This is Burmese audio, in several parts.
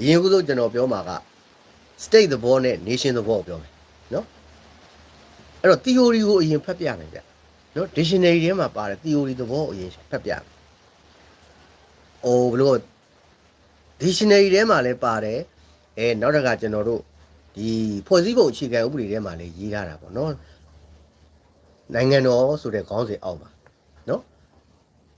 အရင်ကဆုံးကျွန်တော်ပြောမှာက state သဘောနဲ့ nation သဘောကိုပြောမယ်နော်အဲ့တော့ theory ကိုအရင်ဖတ်ပြမယ်ဗျနော် dictionary ထဲမှာပါတယ် theory သဘောကိုအရင်ဖတ်ပြမယ်အိုးဘလို့ dictionary ထဲမှာလည်းပါတယ်အဲနောက်တစ်ခါကျွန်တော်တို့ဒီဖွဲ့စည်းပုံအခြေခံဥပဒေထဲမှာလည်းရေးထားတာပေါ့နော်နိုင်ငံတော်ဆိုတဲ့ခေါင်းစဉ်အောက်မှာနော်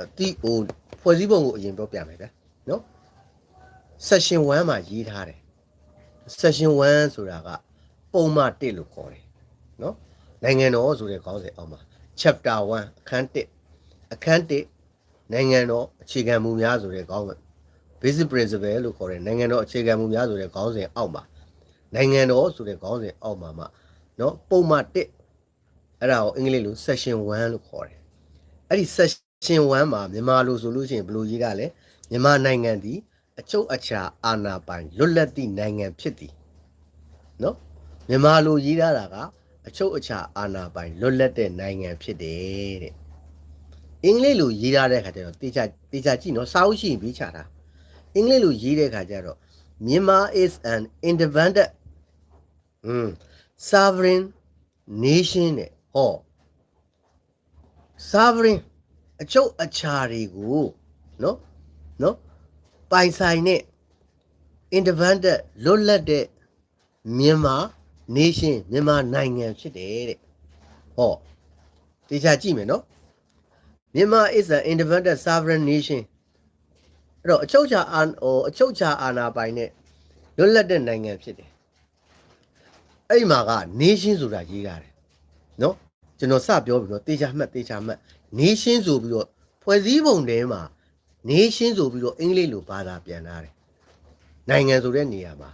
အတိဟိုဖွဲ့စည်းပုံကိုအရင်ပြောပြမယ်ဗျနော် section 1မှာရေးထားတယ် section 1ဆိုတာကပုံမှန်1လို့ခေါ်တယ်နော်နိုင်ငံတော်ဆိုတဲ့ခေါင်းစဉ်အောက်မှာ chapter 1အခန်း1အခန်း1နိုင်ငံတော်အခြေခံမူများဆိုတဲ့ခေါင်းစဉ် basic principle လို့ခေါ်တယ်နိုင်ငံတော်အခြေခံမူများဆိုတဲ့ခေါင်းစဉ်အောက်မှာနိုင်ငံတော်ဆိုတဲ့ခေါင်းစဉ်အောက်မှာမှနော်ပုံမှန်1အဲ့ဒါကိုအင်္ဂလိပ်လို section 1လို့ခေါ်တယ်အဲ့ဒီ section 1မှာမြန်မာလိုဆိုလို့ရှိရင်ဘယ်လိုရေးတာလဲမြန်မာနိုင်ငံဒီ အချုပ်အခြာအာဏာပိုင်လွတ်လပ်သည့်နိုင်ငံဖြစ်သည်နော်မြန်မာလိုရေးထားတာကအချုပ်အခြာအာဏာပိုင်လွတ်လပ်တဲ့နိုင်ငံဖြစ်တယ်တဲ့အင်္ဂလိပ်လိုရေးထားတဲ့ခါကျတော့တေချာတေချာကြည့်နော်စာအုပ်ရှိရင်ပြီးချတာအင်္ဂလိပ်လိုရေးတဲ့ခါကျတော့မြန်မာ is an independent อืม sovereign nation တဲ့ဟော sovereign အချုပ်အခြာတွေကိုနော်နော် ပိုင်ဆိုင်တဲ့ independent လွတ်လပ်တဲ့မြန်မာ nation မြန်မာနိုင်ငံဖြစ်တယ်တဲ့ဟောတေချာကြည့်မယ်နော်မြန်မာ is an independent sovereign nation အဲ့တော့အချုပ်အခြာအာဟိုအချုပ်အခြာအာဏာပိုင်တဲ့လွတ်လပ်တဲ့နိုင်ငံဖြစ်တယ်အဲ့ဒီမှာက nation ဆိုတာရေးရတယ်နော်ကျွန်တော်စပြောပြီးတော့တေချာမှတ်တေချာမှတ် nation ဆိုပြီးတော့ဖွဲ့စည်းပုံထဲမှာ nation ဆိုပြီးတော့အင်္ဂလိပ်လိုဘာသာပြန်ထားတယ်နိုင်ငံဆိုတဲ့နေရာမှာ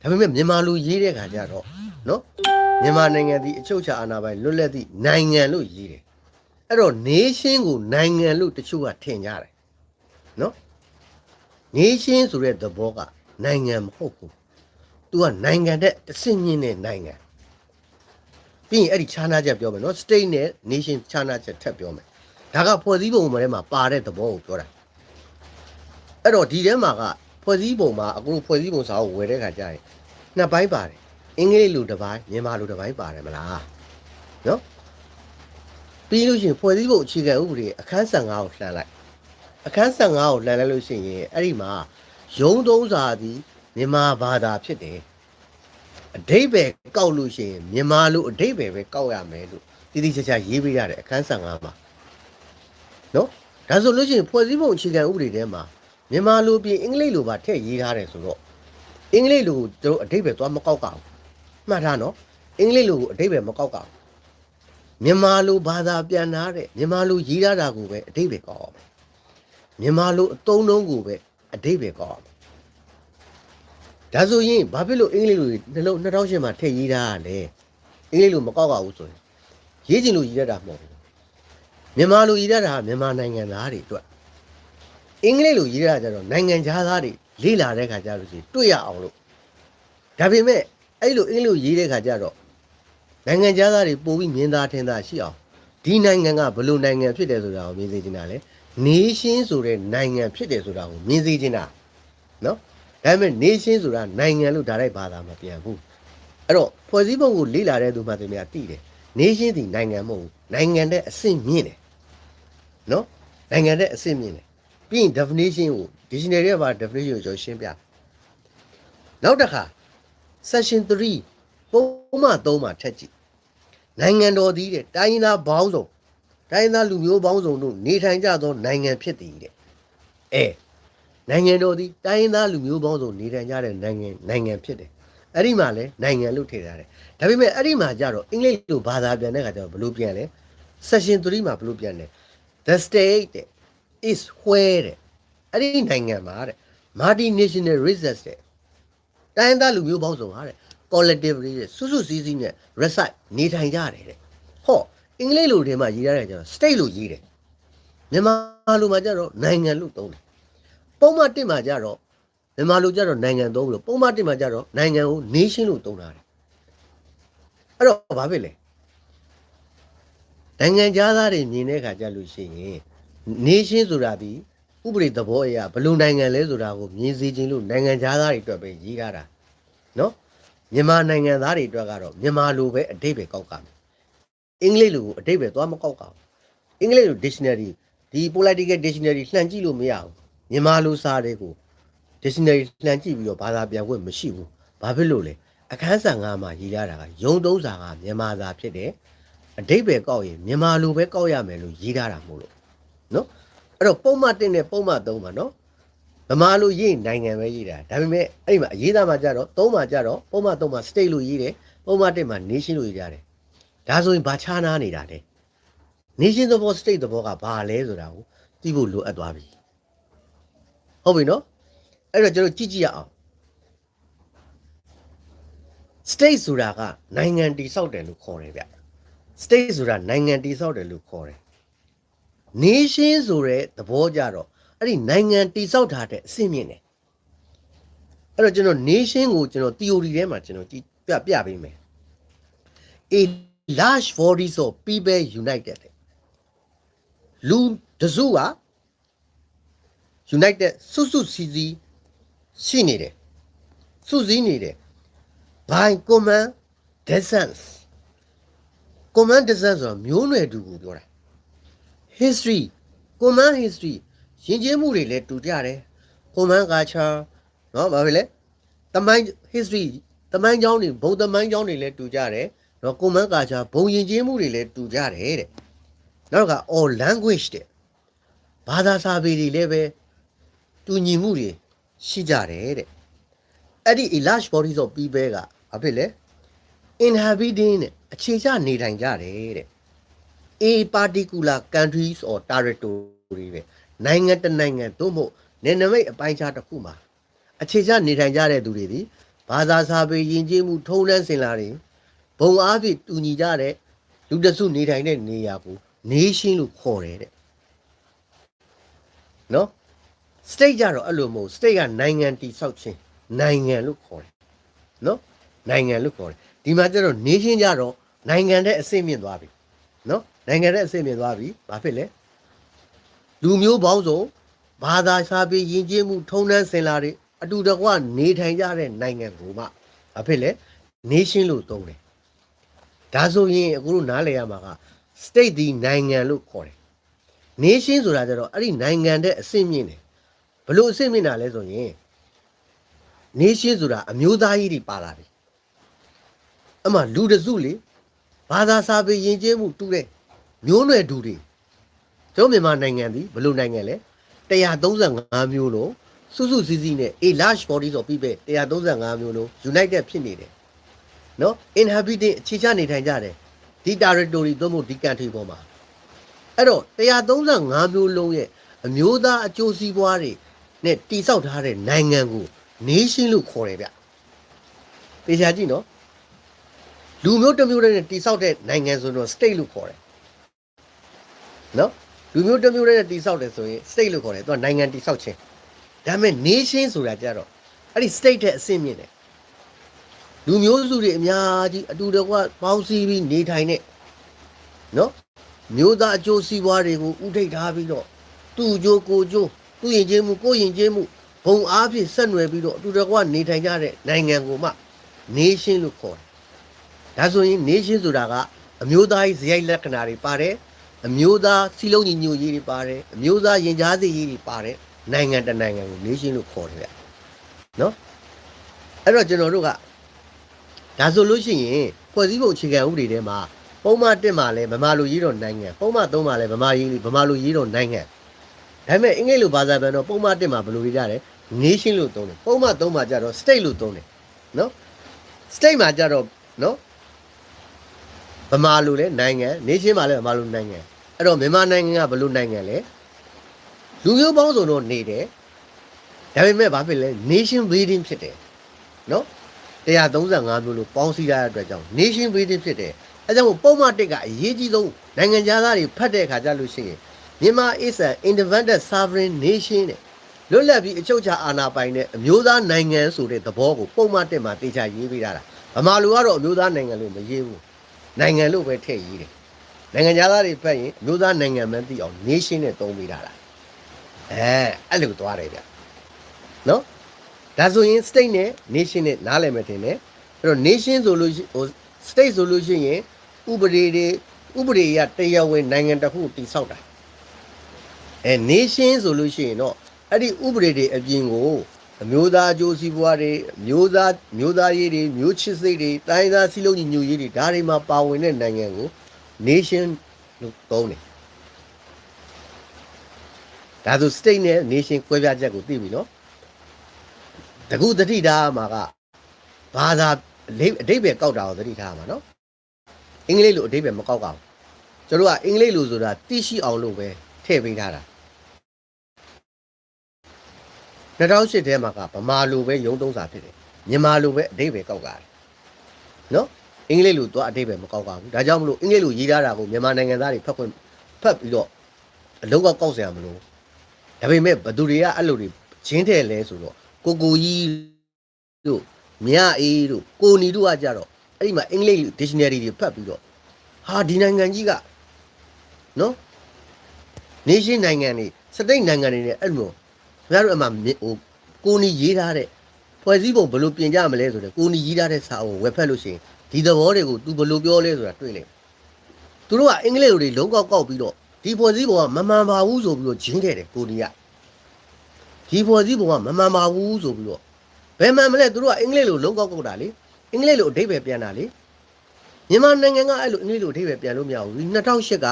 ဒါပေမဲ့မြန်မာလိုရေးတဲ့ခါကျတော့နော်မြန်မာနိုင်ငံဒီအချုပ်အခြာအာဏာပိုင်လွတ်လပ်သည့်နိုင်ငံလို့ရေးတယ်အဲ့တော့ nation ကိုနိုင်ငံလို့တချို့ကထင်ကြတယ်နော် nation ဆိုတဲ့သဘောကနိုင်ငံမဟုတ်ဘူး तू ကနိုင်ငံတဲ့တစ်စင်းမြင့်တဲ့နိုင်ငံပြီးရင်အဲ့ဒီခြားနာချက်ပြောမယ်နော် state နဲ့ nation ခြားနာချက်ထပ်ပြောမယ် ဒါကဖွဲ့စည်းပုံထဲမှာပါတဲ့သဘောကိုပြောတာအဲ့တော့ဒီထဲမှာကဖွဲ့စည်းပုံမှာအခုဖွဲ့စည်းပုံစာအုပ်ဝယ်တဲ့ခါကျရင်နှစ်ပိုင်းပါတယ်အင်္ဂလိပ်လိုတစ်ပိုင်းမြန်မာလိုတစ်ပိုင်းပါတယ်မလားနော်ပြီးလို့ရှိရင်ဖွဲ့စည်းပုံအခြေခံဥပဒေအခန်း15ကိုလှန်လိုက်အခန်း15ကိုလှန်လိုက်လို့ရှိရင်အဲ့ဒီမှာရုံးသုံးစာသည်မြန်မာဘာသာဖြစ်တယ်အဓိပ္ပာယ်ကောက်လို့ရှိရင်မြန်မာလိုအဓိပ္ပာယ်ပဲကောက်ရမယ်လို့တိတိကျကျရေးပေးရတယ်အခန်း15မှာ နော်ဒါဆိုလို့ရှိရင်ဖွဲ့စည်းပုံအခြေခံဥပဒေထဲမှာမြန်မာလိုပြင်အင်္ဂလိပ်လိုပါထည့်ရေးထားတယ်ဆိုတော့အင်္ဂလိပ်လိုကိုတို့အဓိပ္ပာယ်သွားမကောက်ကဘူးမှတ်ထားနော်အင်္ဂလိပ်လိုကိုအဓိပ္ပာယ်မကောက်ကဘူးမြန်မာလိုဘာသာပြန်ထားတဲ့မြန်မာလိုရေးထားတာကိုပဲအဓိပ္ပာယ်ကောက်အောင်မြန်မာလိုအသုံးနှုန်းကိုပဲအဓိပ္ပာယ်ကောက်အောင်ဒါဆိုရင်ဘာဖြစ်လို့အင်္ဂလိပ်လိုနှလုံး2008မှာထည့်ရေးထားရလဲအင်္ဂလိပ်လိုမကောက်ကဘူးဆိုရင်ရေးချင်လို့ရေးရတာမဟုတ်ဘူး မြန်မာလိုရေးရတာကမြန်မာနိုင်ငံသားတွေအတွက်အင်္ဂလိပ်လိုရေးရတာကျတော့နိုင်ငံခြားသားတွေလေ့လာတဲ့ခါကျလို့ရှိရင်တွေ့ရအောင်လို့ဒါပေမဲ့အဲ့လိုအင်္ဂလိပ်လိုရေးတဲ့ခါကျတော့နိုင်ငံခြားသားတွေပို့ပြီးမြင်သာထင်သာရှိအောင်ဒီနိုင်ငံကဘယ်လိုနိုင်ငံဖြစ်တယ်ဆိုတာကိုမြင်သိချင်တာလေ nation ဆိုတဲ့နိုင်ငံဖြစ်တယ်ဆိုတာကိုမြင်သိချင်တာနော်ဒါပေမဲ့ nation ဆိုတာနိုင်ငံလို့ဒါလိုက်ဘာသာမပြန်ဘူးအဲ့တော့ဖွဲ့စည်းပုံကိုလေ့လာတဲ့သူမှတည်းများသိတယ် nation ဒီနိုင်ငံမဟုတ်ဘူးနိုင်ငံတဲ့အဆင့်မြင့်တယ် နော်နိုင်ငံတဲ့အဆင့်မြင့်တယ်ပြီးရင် definition ကို dictionary ထဲမှာ definition ကိုကျွန်တော်ရှင်းပြနောက်တစ်ခါ section 3ပုံမှန်3မှာထက်ကြည့်နိုင်ငံတော်သည်တဲ့တိုင်းရင်းသားဘောင်းစုံတိုင်းရင်းသားလူမျိုးဘောင်းစုံတို့နေထိုင်ကြသောနိုင်ငံဖြစ်သည်တဲ့အဲနိုင်ငံတော်သည်တိုင်းရင်းသားလူမျိုးဘောင်းစုံနေထိုင်ကြတဲ့နိုင်ငံနိုင်ငံဖြစ်တယ်အဲ့ဒီမှာလဲနိုင်ငံလို့ထည့်ထားတယ်ဒါပေမဲ့အဲ့ဒီမှာကြတော့အင်္ဂလိပ်လိုဘာသာပြန်တဲ့ခါကျတော့ဘယ်လိုပြန်လဲ section 3မှာဘယ်လိုပြန်လဲ the state တဲ့ is where တဲ့အဲ့ဒီနိုင်ငံမှာတဲ့ multinational research တဲ့တိုင်းရင်းသားလူမျိုးပေါင်းစုံဟာတဲ့ collectively တဲ့စုစုစည်းစည်းနဲ့ reside နေထိုင်ကြတယ်တဲ့ဟောအင်္ဂလိပ်လိုထဲမှာရေးရတယ်ကျတော့ state လို့ရေးတယ်မြန်မာလိုမှာကျတော့နိုင်ငံလို့သုံးတယ်ပုံမှန်တစ်မှာကျတော့မြန်မာလိုကျတော့နိုင်ငံသုံးလို့ပုံမှန်တစ်မှာကျတော့နိုင်ငံကို nation လို့သုံးတာတယ်အဲ့တော့ဘာဖြစ်လဲ နိုင်ငံသားတွေမြင်တဲ့အခါကျလို့ရှိရင် nation ဆိုတာဒီဥပဒေသဘောအရဘယ်လိုနိုင်ငံလဲဆိုတာကိုမြင်စေခြင်းလို့နိုင်ငံသားတွေအတွက်ပဲရေးထားတာနော်မြန်မာနိုင်ငံသားတွေအတွက်ကတော့မြန်မာလိုပဲအတိတ်ပဲကောက်ကမယ်အင်္ဂလိပ်လိုကိုအတိတ်ပဲသွားမကောက်ကဘူးအင်္ဂလိပ်လို dictionary ဒီ political dictionary လှန်ကြည့်လို့မရဘူးမြန်မာလိုစာတွေကို dictionary လှန်ကြည့်ပြီးတော့ဘာသာပြန်ခွင့်မရှိဘူးဘာဖြစ်လို့လဲအခန်းစာငါမှာရေးထားတာကယုံသုံးစာကမြန်မာစာဖြစ်တယ် အတိတ်ပဲကောက်ရင်မြန်မာလိုပဲကောက်ရမယ်လို့ရေးထားတာမို့လို့နော်အဲ့တော့ပုံမှန်တင်နဲ့ပုံမှန်သုံးပါနော်ဗမာလိုရေးနိုင်ငံပဲရေးတာဒါပေမဲ့အဲ့ဒီမှာအရေးသားမှာကြတော့သုံးမှာကြတော့ပုံမှန်သုံးမှာ state လို့ရေးတယ်ပုံမှန်တင်မှာ nation လို့ရေးကြတယ်ဒါဆိုရင်ဘာခြားနာနေတာလဲ nation သဘော state သဘောကဘာလဲဆိုတာကိုသိဖို့လိုအပ်သွားပြီဟုတ်ပြီနော်အဲ့တော့ကျွန်တော်ကြည့်ကြည့်ရအောင် state ဆိုတာကနိုင်ငံတည်ဆောက်တယ်လို့ခေါ်တယ်ဗျ state ဆိုတာနိုင်ငံတည်ဆောက်တယ်လို့ခေါ်တယ် nation ဆိုတဲ့သဘောကြတော့အဲ့ဒီနိုင်ငံတည်ဆောက်ထားတဲ့အဆင့်မြင့်တယ်အဲ့တော့ကျွန်တော် nation ကိုကျွန်တော် theory ထဲမှာကျွန်တော်ကြည့်ပြပြပေးမယ် a large bodies of people united လူတစုက united စုစုစည်းစည်းရှိနေတယ်စုစည်းနေတယ် by common descent common descent ဆိုတာမျိုးနွယ်တူကိုပြောတာ history common history ယဉ်ကျေးမှုတွေလည်းတူကြတယ် common culture เนาะဘာဖြစ်လဲတမိုင်း history တမိုင်းကြောင်းတွေဘုံတမိုင်းကြောင်းတွေလည်းတူကြတယ်เนาะ common culture ဘုံယဉ်ကျေးမှုတွေလည်းတူကြတယ်တဲ့နောက်က all language တဲ့ဘာသာစာပေတွေလည်းပဲတူညီမှုတွေရှိကြတယ်တဲ့အဲ့ဒီ a large bodies of people ကဘာဖြစ်လဲ inhabiting တဲ့ အခြေချနေထိုင်ကြတယ်တဲ့ a particular countries or territory ပဲနိုင်ငံတစ်နိုင်ငံသို့မဟုတ်နယ်နိမိတ်အပိုင်းခြားတစ်ခုမှာအခြေချနေထိုင်ကြတဲ့သူတွေဒီဘာသာစာပေယဉ်ကျေးမှုထုံးတမ်းစင်လာတွေဘုံအားဖြင့်တူညီကြတဲ့လူတစုနေထိုင်တဲ့နေရာကို nation လို့ခေါ်တယ်တဲ့နော် state ကြတော့အဲ့လိုမဟုတ် state ကနိုင်ငံတည်ဆောက်ခြင်းနိုင်ငံလို့ခေါ်တယ်နော်နိုင်ငံလို့ခေါ်တယ်ဒီမှာကျတော့ nation ကြတော့ နိုင်ငံတဲ့အဆင့်မြင့်သွားပြီနော်နိုင်ငံတဲ့အဆင့်မြင့်သွားပြီဘာဖြစ်လဲလူမျိုးပေါင်းစုံဘာသာစာပေယဉ်ကျေးမှုထုံးတမ်းစင်လာတွေအတူတကွနေထိုင်ကြတဲ့နိုင်ငံကိုမှဘာဖြစ်လဲ nation လို့သုံးတယ်ဒါဆိုရင်အခုတို့နားလည်ရမှာက state ဒီနိုင်ငံလို့ခေါ်တယ် nation ဆိုတာကျတော့အဲ့ဒီနိုင်ငံတဲ့အဆင့်မြင့်တယ်ဘလို့အဆင့်မြင့်တာလဲဆိုရင် nation ဆိုတာအမျိုးသားကြီးတွေပါလာပြီအမှလူတစုလေ ဘာသာစာပေယဉ်ကျေးမှုတူတဲ့မျိုးနွယ်တူတွေကျွန်တော်မြန်မာနိုင်ငံသည်ဘလို့နိုင်ငံလဲ135မျိုးလုံးစုစုစည်းစည်းနဲ့ a large bodies of people 135မျိုးလုံး united ဖြစ်နေတယ်နော် inhabiting အခြေချနေထိုင်ကြတယ်ဒီ territory သို့မဟုတ်ဒီ country ပေါ်မှာအဲ့တော့135မျိုးလုံးရဲ့အမျိုးသားအကျိုးစီးပွားတွေနဲ့တိဆောက်ထားတဲ့နိုင်ငံကို nation လို့ခေါ်တယ်ဗျ။တေချာကြည့်နော်။ လူမျိုးတစ်မျိုးတည်းနဲ့တိဆောက်တဲ့နိုင်ငံဆိုတော့ state လို့ခေါ်တယ်။နော်။လူမျိုးတစ်မျိုးတည်းနဲ့တိဆောက်တယ်ဆိုရင် state လို့ခေါ်တယ်။သူကနိုင်ငံတိဆောက်ခြင်း။ဒါပေမဲ့ nation ဆိုတာကြတော့အဲ့ဒီ state တဲ့အဆင့်မြင့်တယ်။လူမျိုးစုတွေအများကြီးအတူတကွပေါင်းစည်းပြီးနေထိုင်တဲ့နော်။မျိုးသားအကျိုးစီးပွားတွေကိုဥထိတ်ထားပြီးတော့သူ့အကျိုးကိုယ်ကျိုးသူ့ရင်ကျေးမှုကိုယ်ရင်ကျေးမှုဘုံအားဖြင့်ဆက်နွယ်ပြီးတော့အတူတကွနေထိုင်ကြတဲ့နိုင်ငံကိုမှ nation လို့ခေါ်တယ်။ ဒါဆိုရင် nation ဆိုတာကအမျိုးသားရေးဇယိုက်လက္ခဏာတွေပါတယ်။အမျိုးသားစီလုံးညီညွတ်ရေးတွေပါတယ်။အမျိုးသားရင်ကြားစေ့ရေးတွေပါတယ်။နိုင်ငံတစ်နိုင်ငံကို nation လို့ခေါ်တယ်ဗျ။နော်။အဲ့တော့ကျွန်တော်တို့ကဒါဆိုလို့ရှိရင်ဖွဲ့စည်းပုံအခြေခံဥပဒေထဲမှာပုံမှန်1မှာလဲဗမာလူရေးတော်နိုင်ငံပုံမှန်3မှာလဲဗမာရေးဗမာလူရေးတော်နိုင်ငံဒါပေမဲ့အင်္ဂလိပ်လိုဘာသာပြန်တော့ပုံမှန်1မှာဘယ်လိုရေးကြလဲ nation လို့သုံးတယ်ပုံမှန်3မှာကြတော့ state လို့သုံးတယ်နော် state မှာကြတော့နော် ဗမာလူလဲနိုင်ငံ nation မှာလဲဗမာလူနိုင်ငံအဲ့တော့မြန်မာနိုင်ငံကဘယ်လိုနိုင်ငံလဲလူမျိုးပေါင်းစုံတော့နေတယ်ဒါပေမဲ့ဘာဖြစ်လဲ nation building ဖြစ်တယ်နော်135မျိုးလို့ပေါင်းစည်းရတဲ့အတွက်ကြောင့် nation building ဖြစ်တယ်အဲကြောင့်ပုံမှန်1ကအရေးကြီးဆုံးနိုင်ငံသားတွေဖတ်တဲ့အခါကျလို့ရှိရင်မြန်မာ is an independent sovereign nation တဲ့လွတ်လပ်ပြီးအချုပ်အခြာအာဏာပိုင်တဲ့အမျိုးသားနိုင်ငံဆိုတဲ့သဘောကိုပုံမှန်1မှာတေချာရေးပေးထားတာဗမာလူကတော့အမျိုးသားနိုင်ငံလို့မရေးဘူး နိုင်ငံလို့ပဲထည့်ရေးတယ်နိုင်ငံသားတွေဖတ်ရင်အမျိုးသားနိုင်ငံမှန်းသိအောင် nation နဲ့သုံးပေးထားတာအဲအဲအဲ့လိုသွားတယ်ဗျနော်ဒါဆိုရင် state နဲ့ nation နဲ့နားလည်မယ်ထင်တယ်အဲ့တော့ nation ဆိုလို့ရှိဟို state ဆိုလို့ရှိရင်ဥပဒေတွေဥပဒေရတရားဝင်နိုင်ငံတစ်ခုတည်ဆောက်တာအဲ nation ဆိုလို့ရှိရင်တော့အဲ့ဒီဥပဒေတွေအပြင်ကို အမျိုးသားအကျိုးစီးပွားတွေမျိုးသားမျိုးသားရေးတွေမျိုးချစ်စိတ်တွေတိုင်းသားစည်းလုံးညီညွတ်ရေးတွေဒါတွေမှာပါဝင်တဲ့နိုင်ငံကို nation လို့သုံးတယ်ဒါဆို state နဲ့ nation ကွဲပြားချက်ကိုသိပြီနော်တကူတတိထားမှာကဘာသာအလေးအတိတ်ပဲကောက်တာကိုတတိထားမှာနော်အင်္ဂလိပ်လိုအတိတ်ပဲမကောက်ကောင်ကျွန်တော်ကအင်္ဂလိပ်လိုဆိုတာသိရှိအောင်လို့ပဲထည့်ပေးထားတာ 2008ထဲမှာကဗမာလိုပဲရုံးသုံးစာဖြစ်တယ်မြန်မာလိုပဲအတိတ်ပဲကောက်တာတယ်နော်အင်္ဂလိပ်လိုတော့အတိတ်ပဲမကောက်ပါဘူးဒါကြောင့်မလို့အင်္ဂလိပ်လိုရေးထားတာကိုမြန်မာနိုင်ငံသားတွေဖတ်ခွင့်ဖတ်ပြီးတော့အလုံးကောက်ကောက်စရာမလိုဒါပေမဲ့ဘသူတွေကအဲ့လိုတွေချင်းထဲလဲဆိုတော့ကိုကိုကြီးတို့မြအေးတို့ကိုနီတို့ကကြတော့အဲ့ဒီမှာအင်္ဂလိပ် dictionary တွေဖတ်ပြီးတော့ဟာဒီနိုင်ငံကြီးကနော် nation နိုင်ငံတွေစတိတ်နိုင်ငံတွေနဲ့အဲ့လို ခင်ဗျားတို့အမှဟိုကိုနီရေးထားတဲ့ဖွဲ့စည်းပုံဘယ်လိုပြင်ကြမလဲဆိုတော့ကိုနီရေးထားတဲ့စာအုပ်ဝယ်ဖက်လို့ရှိရင်ဒီသဘောတွေကို तू ဘယ်လိုပြောလဲဆိုတာတွေ့လိမ့်မယ်သူတို့ကအင်္ဂလိပ်လိုတွေလုံးကောက်ကောက်ပြီးတော့ဒီဖွဲ့စည်းပုံကမမှန်ပါဘူးဆိုပြီးတော့ဂျင်းခဲ့တယ်ကိုနီကဒီဖွဲ့စည်းပုံကမမှန်ပါဘူးဆိုပြီးတော့ဘယ်မှန်မလဲသူတို့ကအင်္ဂလိပ်လိုလုံးကောက်ကောက်တာလေအင်္ဂလိပ်လိုအဓိပ္ပာယ်ပြန်တာလေမြန်မာနိုင်ငံကအဲ့လိုအင်္ဂလိပ်လိုအဓိပ္ပာယ်ပြန်လို့မရဘူး2008က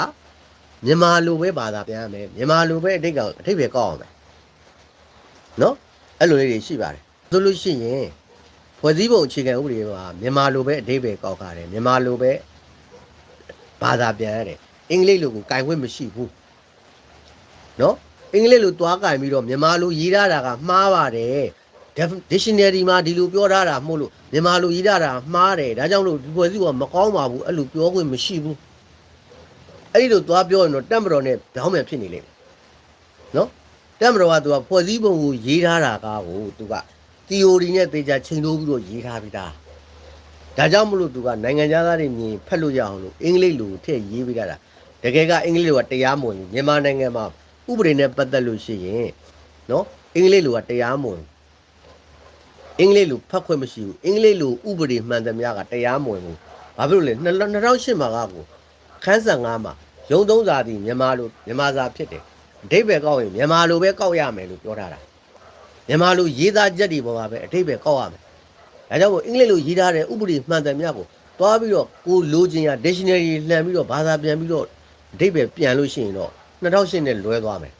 မြန်မာလိုပဲဘာသာပြန်ရမယ်မြန်မာလိုပဲအဓိပ္ပာယ်အဓိပ္ပာယ်ကောက်အောင်မယ် နော်အဲ့လိုလေးတွေရှိပါတယ်ဆိုလို့ရှိရင်ဖွဲ့စည်းပုံအခြေခံဥပဒေမှာမြန်မာလိုပဲအဓိပ္ပာယ်ကောက်ခါတယ်မြန်မာလိုပဲဘာသာပြန်ရတယ်အင်္ဂလိပ်လိုကိုကင်ခွင့်မရှိဘူးနော်အင်္ဂလိပ်လိုသွားကင်ပြီးတော့မြန်မာလိုရေးထားတာကမှားပါတယ် Def- dictionary မှာဒီလိုပြောထားတာမဟုတ်လို့မြန်မာလိုရေးထားတာမှားတယ်ဒါကြောင့်လို့ဒီဖွဲ့စည်းပုံကမကောင်းပါဘူးအဲ့လိုပြောခွင့်မရှိဘူးအဲ့ဒီလိုသွားပြောရင်တော့တက်မတော်နဲ့တောင်းမယ်ဖြစ်နေလိမ့်မယ်နော် တက်မတော်ကသူကဖွဲ့စည်းပုံကိုရေးထားတာကကိုသူက theory နဲ့သေချာချိန်ထိုးပြီးတော့ရေးထားပြီးသားဒါကြောင့်မလို့သူကနိုင်ငံသားတွေမြင်ဖတ်လို့ရအောင်လို့အင်္ဂလိပ်လိုထည့်ရေးပေးတာတကယ်ကအင်္ဂလိပ်လိုကတရားမဝင်ဘူးမြန်မာနိုင်ငံမှာဥပဒေနဲ့ပတ်သက်လို့ရှိရင်နော်အင်္ဂလိပ်လိုကတရားမဝင်ဘူးအင်္ဂလိပ်လိုဖတ်ခွင့်မရှိဘူးအင်္ဂလိပ်လိုဥပဒေမှန်သမျှကတရားမဝင်ဘူးဘာဖြစ်လို့လဲ2008မှာကကိုခန်းဆန်9မှာရုံသုံးစာသည်မြန်မာလိုမြန်မာစာဖြစ်တယ် အဓိပ္ပာယ်ကောက်ရင်မြန်မာလိုပဲကောက်ရမယ်လို့ပြောထားတာမြန်မာလိုရေးသားချက်တွေပေါ်မှာပဲအဓိပ္ပာယ်ကောက်ရမယ်ဒါကြောင့်မို့အင်္ဂလိပ်လိုရေးထားတဲ့ဥပဒေမှန်သမျှကိုသွားပြီးတော့ကိုလိုချင်ရ dictionary လှန်ပြီးတော့ဘာသာပြန်ပြီးတော့အဓိပ္ပာယ်ပြန်လို့ရှိရင်တော့2008နဲ့လွဲသွားမယ်